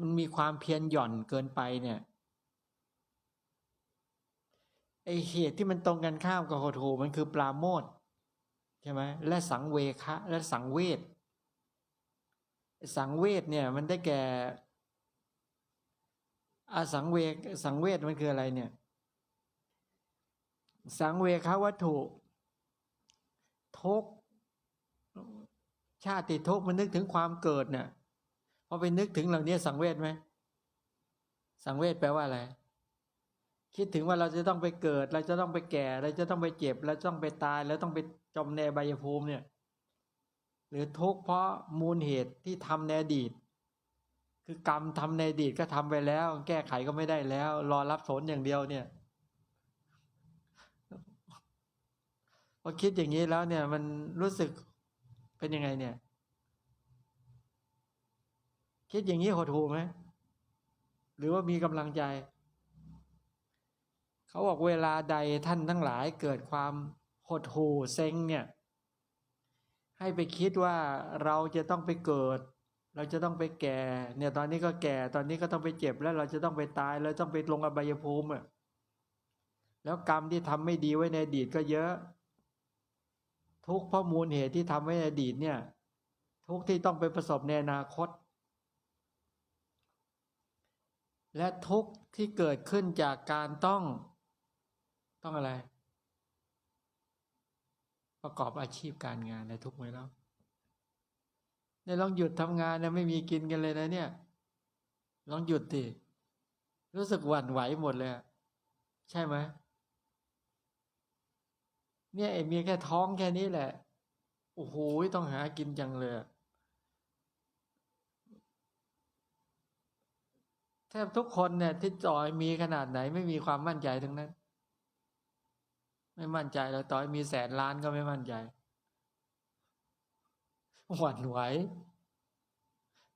มันมีความเพียรหย่อนเกินไปเนี่ยไอเหตุที่มันตรงกันข้ามกับโหดหูมันคือปราโมทใช่ไหมและสังเวคะและสังเวชสังเวชเนี่ยมันได้แก่อสังเวสังเวชมันคืออะไรเนี่ย สังเวคะวัตถุทุกชาติทุกมันนึกถึงความเกิดเนี่ย พอไปนึกถึงเหล่านี้สังเวชไหมสังเวชแปลว่าอะไร คิดถึงว่าเราจะต้องไปเกิด เราจะต้องไปแก่ เราจะต้องไปเจ็บ เราต้องไปตายแล้วต้องไปจมในใบยภูมิเนี่ย หรือทุกข์เพราะมูลเหตุที่ทำในอดีต คือกรรมทำในอดีตก็ทำไปแล้ว แก้ไขก็ไม่ได้แล้ว รอรับผลอย่างเดียวเนี่ยพอคิดอย่างนี้แล้วเนี่ยมันรู้สึกเป็นยังไงเนี่ย คิดอย่างนี้หดหูไหมหรือว่ามีกำลังใจ เขาบอกเวลาใดท่านทั้งหลายเกิดความหดหูเซ็งเนี่ยให้ไปคิดว่าเราจะต้องไปเกิด เราจะต้องไปแก่ เนี่ยตอนนี้ก็แก่ตอนนี้ก็ต้องไปเจ็บแล้วเราจะต้องไปตายแล้วต้องไปลงอบายภูมิอะแล้วกรรมที่ทำไม่ดีไว้ในอดีตก็เยอะ ทุกข์เพราะมูลเหตุที่ทำไว้ในอดีตเนี่ย ทุกที่ต้องไปประสบในอนาคต และทุกข์ที่เกิดขึ้นจากการต้องต้องอะไร ประกอบอาชีพการงานในทุกข์ไหมแล้วเนี่ยลองหยุดทำงานเนี่ยไม่มีกินกันเลยนะเนี่ย ลองหยุดดิรู้สึกหวั่นไหวหมดเลย ใช่ไหมเนี่ยไอ้มียแค่ท้องแค่นี้แหละโอ้โหต้องหากินจังเลยอะแทบทุกคนเนี่ยที่จอยมีขนาดไหนไม่มีความมั่นใจทั้งนั้น ไม่มั่นใจแล้วต่อยมีแสนล้านก็ไม่มั่นใจหวั่นไหว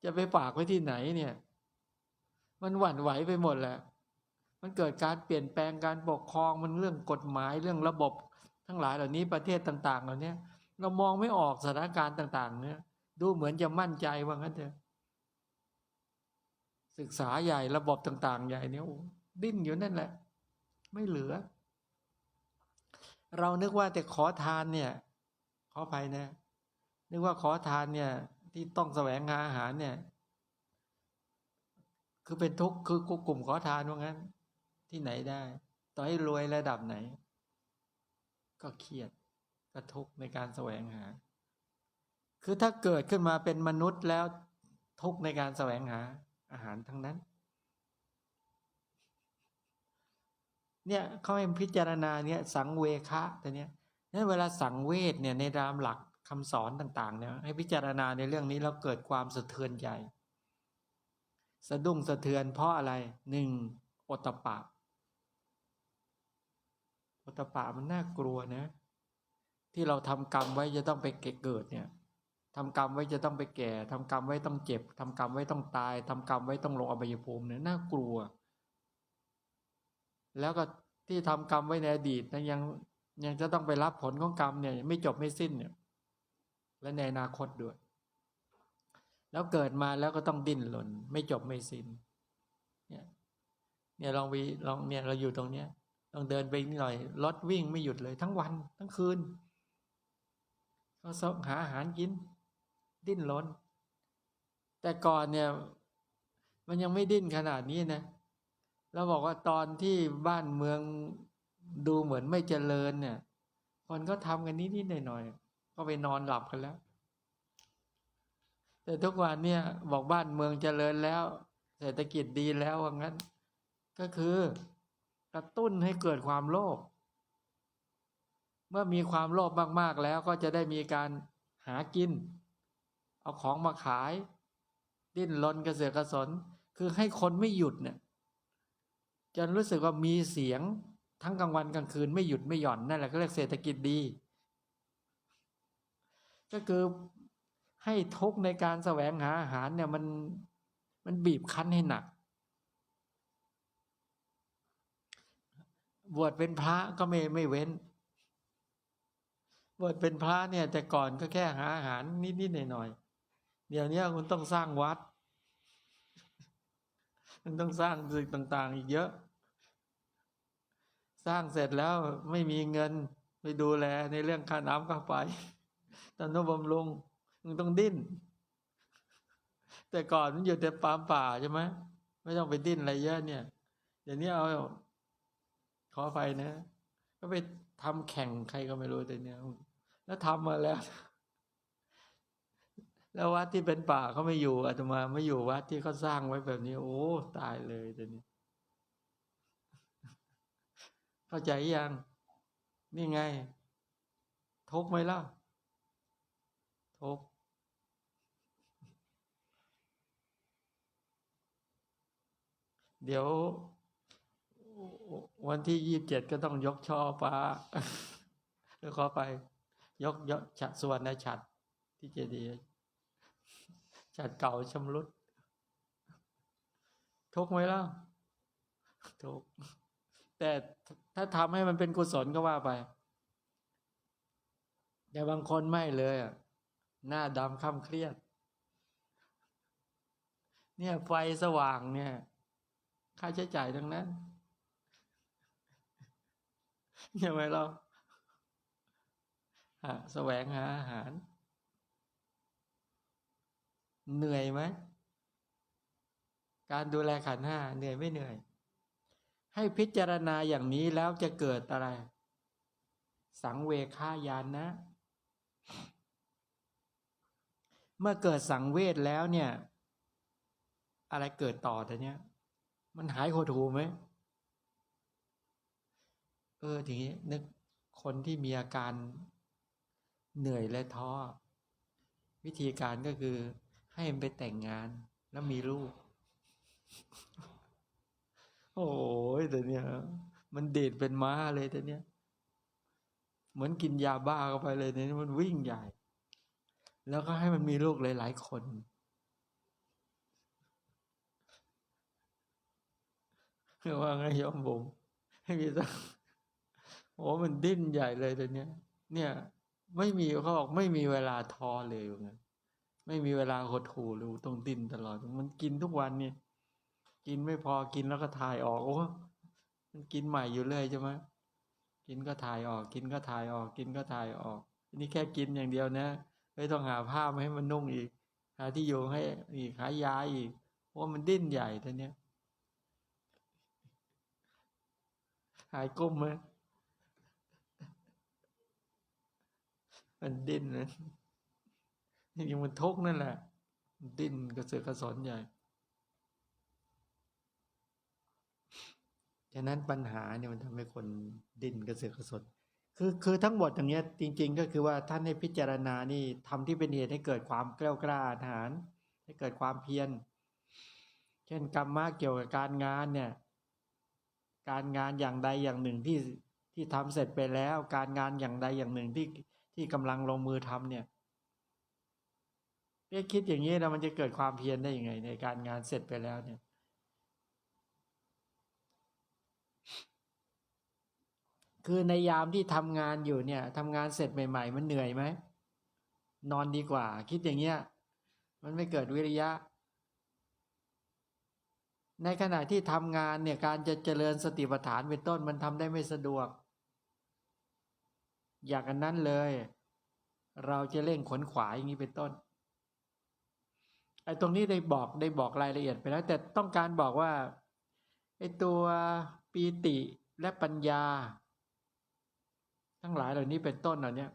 จะไปฝากไว้ที่ไหนเนี่ย มันหวั่นไหวไปหมดแหละ มันเกิดการเปลี่ยนแปลงการปกครองมันเรื่องกฎหมายเรื่องระบบ ทั้งหลายเหล่านี้ประเทศต่าง ๆ เหล่านี้เรามองไม่ออกสถานการณ์ต่าง ๆ เนี่ย ดูเหมือนจะมั่นใจว่างั้นเถอะ ศึกษาใหญ่ระบบต่าง ๆ ใหญ่เนี่ยดิ้นอยู่นั่นแหละ ไม่เหลือ เรานึกว่าแต่ขอทานเนี่ยขอไปนะ นึกว่าขอทานเนี่ย ที่ต้องแสวงหาอาหารเนี่ย คือเป็นทุกข์คือกลุ่มขอทานว่างั้น ที่ไหนได้ ต่อให้รวยระดับไหน ก็เครียดก็ทุกข์ในการแสวงหา คือถ้าเกิดขึ้นมาเป็นมนุษย์แล้วทุกข์ในการแสวงหา อาหารทั้งนั้น เนี่ยเขาให้พิจารณาเนี่ยสังเวคะแต่เนี้ยนั้นเวลาสังเวชเนี่ยในรามหลักคำสอนต่าง ๆ เนี่ย ให้พิจารณาในเรื่องนี้แล้วเกิดความสะเทือนใจสะดุ้งสะเทือนเพราะอะไรหนึ่งอตตะปะอตตะปะมันน่ากลัวนะ ที่เราทำกรรมไว้จะต้องไปเกิดเนี่ย ทำกรรมไว้จะต้องไปแก่ทำกรรมไว้ต้องเจ็บทำกรรมไว้ต้องตายทำกรรมไว้ต้องลงอบายภูมิเนี่ยน่ากลัว แล้วก็ที่ทำกรรมไว้ในอดีตนะยังยังจะต้องไปรับผลของกรรมเนี่ยไม่จบไม่สิ้นเนี่ย และในอนาคตด้วย แล้วเกิดมาแล้วก็ต้องดิ้นรนไม่จบไม่สิ้น เนี่ย เนี่ยลองไปลองเนี่ยเราอยู่ตรงเนี้ยลองเดินไปนิดหน่อยรถวิ่งไม่หยุดเลย ทั้งวันทั้งคืนเขาหาอาหารกิน ดิ้นรนแต่ก่อนเนี่ย มันยังไม่ดิ้นขนาดนี้นะเราบอกว่าตอนที่บ้านเมืองดูเหมือนไม่เจริญเนี่ยคนก็ทำกันนิดๆหน่อยๆก็ไปนอนหลับกันแล้ว แต่ทุกวันเนี่ยบอกบ้านเมืองเจริญแล้ว เศรษฐกิจดีแล้วว่างั้น ก็คือกระตุ้นให้เกิดความโลภเมื่อมีความโลภมาก ๆ แล้วก็จะได้มีการหากิน เอาของมาขาย ดิ้นรนกระเสือกกระสน คือให้คนไม่หยุดเนี่ยจนรู้สึกว่ามีเสียงทั้งกลางวันกลางคืนไม่หยุดไม่หย่อนนั่นแหละก็เรียกเศรษฐกิจดี ก็คือให้ทุกในการแสวงหาอาหารเนี่ยมันมันบีบคั้นให้หนัก บวชเป็นพระก็ไม่ไม่เว้น บวชเป็นพระเนี่ยแต่ก่อนก็แค่หาอาหารนิดๆหน่อยๆ เดี๋ยวนี้คุณต้องสร้างวัดมันต้องสร้างสิ่งต่าง ๆ อีกเยอะ สร้างเสร็จแล้วไม่มีเงินไปดูแลในเรื่องค่าน้ำค่าไฟตอนนู้บำรุงมึงต้องดิ้น แต่ก่อนมันอยู่แต่ปามป่าใช่ไหมไม่ต้องไปดิ้นอะไรเยอะเนี่ยเดี๋ยวนี้เอาขอไฟนะ ก็ไปทำแข่งใครก็ไม่รู้แต่เนี้ยแล้วทำมาแล้ว แล้ววัดที่เป็นป่าเขาไม่อยู่อาตมาไม่อยู่วัดที่เขาสร้างไว้แบบนี้ โอ้ตายเลยแต่นี้ เข้าใจยังนี่ไงทุกไหมล่ะทุกเดี๋ยว วันที่ยี่บเจ็ดก็ต้องยกช่อฟ้าแล้วขอไป ยกยกฉัดส่วรรณฉัดที่เจดีย์ ฉัดเก่าชำรุด ทุกไหมล่ะทุกแต่ถ้าทำให้มันเป็นกุศลก็ว่าไป แต่บางคนไม่เลยอะหน้าดำค่ำเครียด เนี่ยไฟสว่างเนี่ย ค่าใช้จ่ายทั้งนั้นใช่ไหมเราแสวงหาอาหาร เหนื่อยไหมการดูแลขันห้าเหนื่อยไม่เหนื่อย ให้พิจารณาอย่างนี้แล้วจะเกิดอะไร สังเวคายานนะ เมื่อเกิดสังเวชแล้วเนี่ย อะไรเกิดต่อแต่เนี้ยมันหายโหดหูไหมเออทีนี้นึกคนที่มีอาการเหนื่อยและท้อ วิธีการก็คือ ให้มันไปแต่งงานแล้วมีลูก โอ้ยแต่เนี้ยมันเดดเป็นม้าเลยแต่เนี้ยเหมือนกินยาบ้าเข้าไปเลยเนี่ยมันวิ่งใหญ่ แล้วก็ให้มันมีลูกหลาย ๆ คน ว่าไงยอมผมให้มีสักโอ้มันดิ้นใหญ่เลยแต่เนี้ยเนี่ย ไม่มีเขาบอกไม่มีเวลาทอเลยว่างั้น ไม่มีเวลาหดหูหรือต้องดินตลอด มันกินทุกวันเนี่ย กินไม่พอกินแล้วก็ถ่ายออกโอ้มันกินใหม่อยู่เลยใช่ไหมกินก็ถ่ายออก กินก็ถ่ายออก กินก็ถ่ายออกอันนี้แค่กินอย่างเดียวนะไม่ต้องหาผ้ามาให้มันนุ่งอีก หาที่อยู่ให้อีกหายาอีกเพราะมันดิ้นใหญ่แต่เนี้ยหายกุ้มไหมมันดิ้นนะ ยังมันทุกข์นั่นแหละ ดิ้นกระเสือกกระสนใหญ่ ฉะนั้นปัญหาเนี่ยมันทำให้คนดิ้นกระเสือกกระสนคือคือทั้งหมดอย่างเงี้ยจริง ๆ ก็คือว่าท่านให้พิจารณานี่ทำที่เป็นเหตุให้เกิดความกล้ากล้าอาหารให้เกิดความเพียร เช่นกรรมะเกี่ยวกับการงานเนี่ย การงานอย่างใดอย่างหนึ่งที่ที่ทำเสร็จไปแล้ว การงานอย่างใดอย่างหนึ่งที่ที่กำลังลงมือทำเนี่ย เรียกคิดอย่างนี้นะมันจะเกิดความเพียรได้ยังไง ในการงานเสร็จไปแล้วเนี่ย คือในยามที่ทำงานอยู่เนี่ยทำงานเสร็จใหม่ ๆ มันเหนื่อยไหมนอนดีกว่า คิดอย่างเงี้ย มันไม่เกิดวิริยะ ในขณะที่ทำงานเนี่ยการจะเจริญสติปัฏฐานเป็นต้นมันทำได้ไม่สะดวก อยากกันนั้นเลย เราจะเร่งขนขวายอย่างนี้เป็นต้น ไอ้ตรงนี้ได้บอกได้บอกรายละเอียดไปแล้ว แต่ต้องการบอกว่าไอ้ตัวปีติและปัญญา ทั้งหลายเหล่านี้เป็นต้นเหล่านี้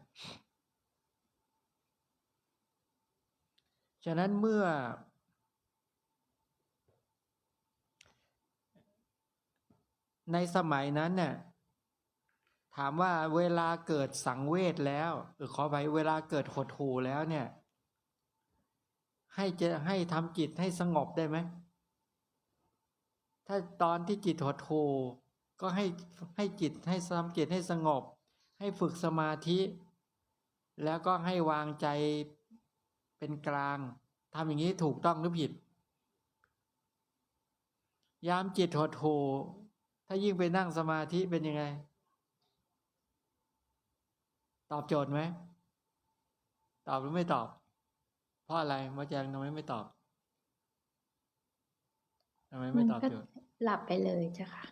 ฉะนั้นเมื่อ ในสมัยนั้นเนี่ยถามว่าเวลาเกิดสังเวชแล้วหรือขอไปเวลาเกิดหดหูแล้วเนี่ย ให้จะให้ทำจิตให้สงบได้ไหม ถ้าตอนที่จิตหดหูก็ให้ให้จิตให้ทำจิตให้สงบ ให้ฝึกสมาธิ แล้วก็ให้วางใจเป็นกลางทำอย่างนี้ถูกต้องหรือผิด ยามจิตหดหูถ้ายิ่งไปนั่งสมาธิเป็นยังไง ตอบโจทย์ไหม ตอบหรือไม่ตอบ เพราะอะไรมาแจงทำไมไม่ตอบเทำไมไม่มันตอบก็โจทย์หลับไปเลยเจ้าค่ะ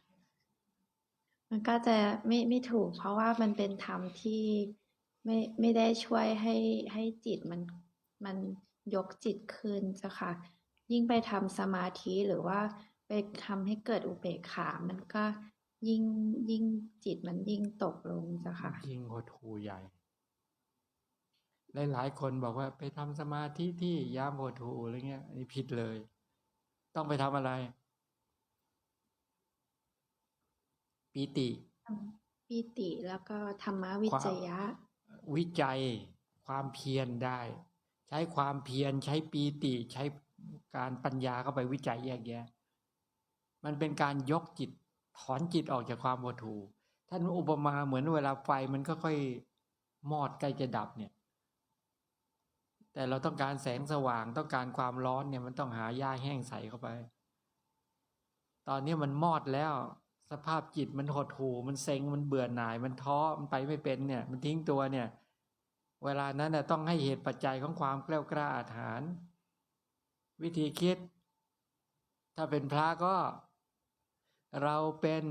มันก็จะไม่ไม่ถูก เพราะว่ามันเป็นธรรมที่ไม่ไม่ได้ช่วยให้ให้จิตมันมันยกจิตขึ้นเจ้าค่ะ ยิ่งไปทำสมาธิหรือว่าไปทำให้เกิดอุเบกขา มันก็ยิ่งยิ่งจิตมันยิ่งตกลงเจ้าค่ะ ยิ่งหดหูใหญ่ หลายๆคนบอกว่าไปทำสมาธิที่ยามหดหูอะไรเงี้ยอันนี้ผิดเลย ต้องไปทำอะไร ปีติปิติแล้วก็ธรรมวิจยะ วิจัยความเพียรได้ ใช้ความเพียรใช้ปีติใช้การปัญญาเข้าไปวิจัยแยกแยะ มันเป็นการยกจิตถอนจิตออกจากความหดหู่ท่านอุปมาเหมือนเวลาไฟมันก็ค่อยมอดใกล้จะดับเนี่ย แต่เราต้องการแสงสว่างต้องการความร้อนเนี่ยมันต้องหาหญ้าแห้งใสเข้าไป ตอนนี้มันมอดแล้ว สภาพจิตมันหดหู่มันเซ็งมันเบื่อหน่าย มันท้อมันไปไม่เป็นเนี่ย มันทิ้งตัวเนี่ย เวลานั้นน่ะต้องให้เหตุปัจจัยของความแกล้วกล้าอาถรรพ์วิธีคิด ถ้าเป็นพระก็ เราเป็น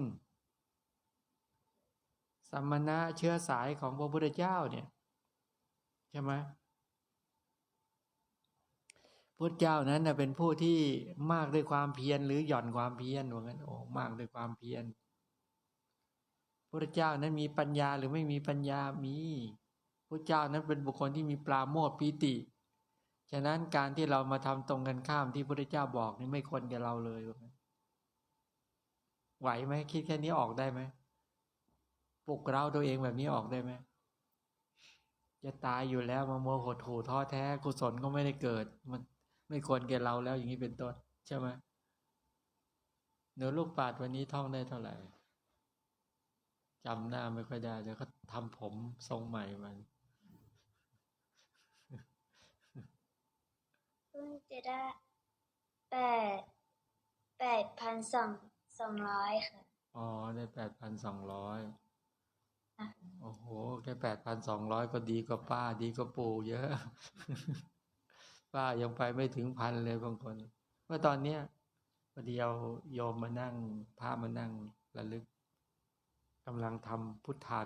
สัมมณะเชื้อสายของพระพุทธเจ้าเนี่ย ใช่ไหม พุทธเจ้านั้นเป็นผู้ที่มากด้วยความเพียรหรือหย่อนความเพียรว่างั้นโอ้มากด้วยความเพียรพุทธเจ้านั้นมีปัญญาหรือไม่มีปัญญามีพุทธเจ้านั้นเป็นบุคคลที่มีปราโมทย์ปีติ ฉะนั้นการที่เรามาทำตรงกันข้ามที่พระพุทธเจ้าบอกนี่ไม่ควรแก่เราเลยว่างั้นไหวไหมคิดแค่นี้ออกได้ไหมปลุกเราตัวเองแบบนี้ออกได้ไหมจะตายอยู่แล้วมาโมโหดหูท้อแท้กุศลก็ไม่ได้เกิด มัน ไม่ควรแก่เราแล้วอย่างนี้เป็นต้นใช่ไหมเนื้อลูกปาดวันนี้ท่องได้เท่าไหร่จำหน้าไม่ค่อยได้เดี๋ยวเขาทำผมทรงใหม่มันเพิ่งจะได้แปดแปดพันสองสองร้อยค่ะ อ๋อ ได้แปดพันสองร้อยอะโอ้โห แค่แปดพันสองร้อยก็ดีกว่าป้า ดีกว่าปู่เยอะ ป้ายังไปไม่ถึงพันเลยบางคนเมื่อตอนเนี้ยพอดียวโยมมานั่งพระมานั่งระลึกกำลังทำพุทธา